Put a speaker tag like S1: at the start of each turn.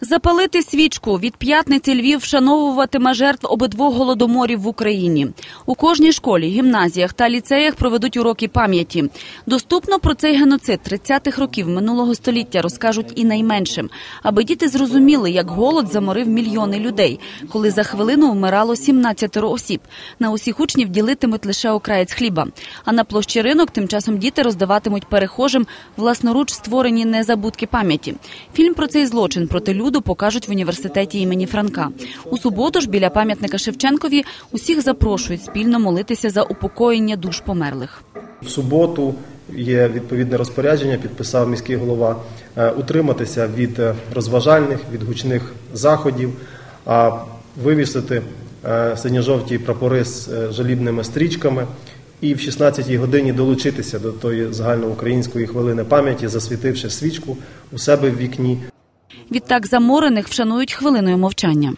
S1: Запалити свічку від п'ятниці Львів вшановуватиме жертв обидвох голодоморів в Україні. У кожній школі, гімназіях та ліцеях проведуть уроки пам'яті. Доступно про цей геноцид 30-х років минулого століття розкажуть і найменшим, аби діти зрозуміли, як голод заморив мільйони людей, коли за хвилину вмирало 17 осіб. На усіх учнів ділитимуть лише окраєць хліба. А на площі ринок тим часом діти роздаватимуть перехожим власноруч створені незабудки пам'яті. Фільм про цей злочин проти люду покажуть в університеті імені Франка. У суботу ж біля пам'ятника Шевченкові усіх запрошують спільно молитися за упокоєння душ померлих.
S2: В суботу є відповідне розпорядження, підписав міський голова, е, утриматися від е, розважальних, від гучних заходів, а вивісити е, синьо-жовті прапори з жалібними стрічками і в 16-й годині долучитися до тої загальноукраїнської хвилини пам'яті, засвітивши свічку у себе в вікні.
S1: Відтак заморених вшанують хвилиною мовчання.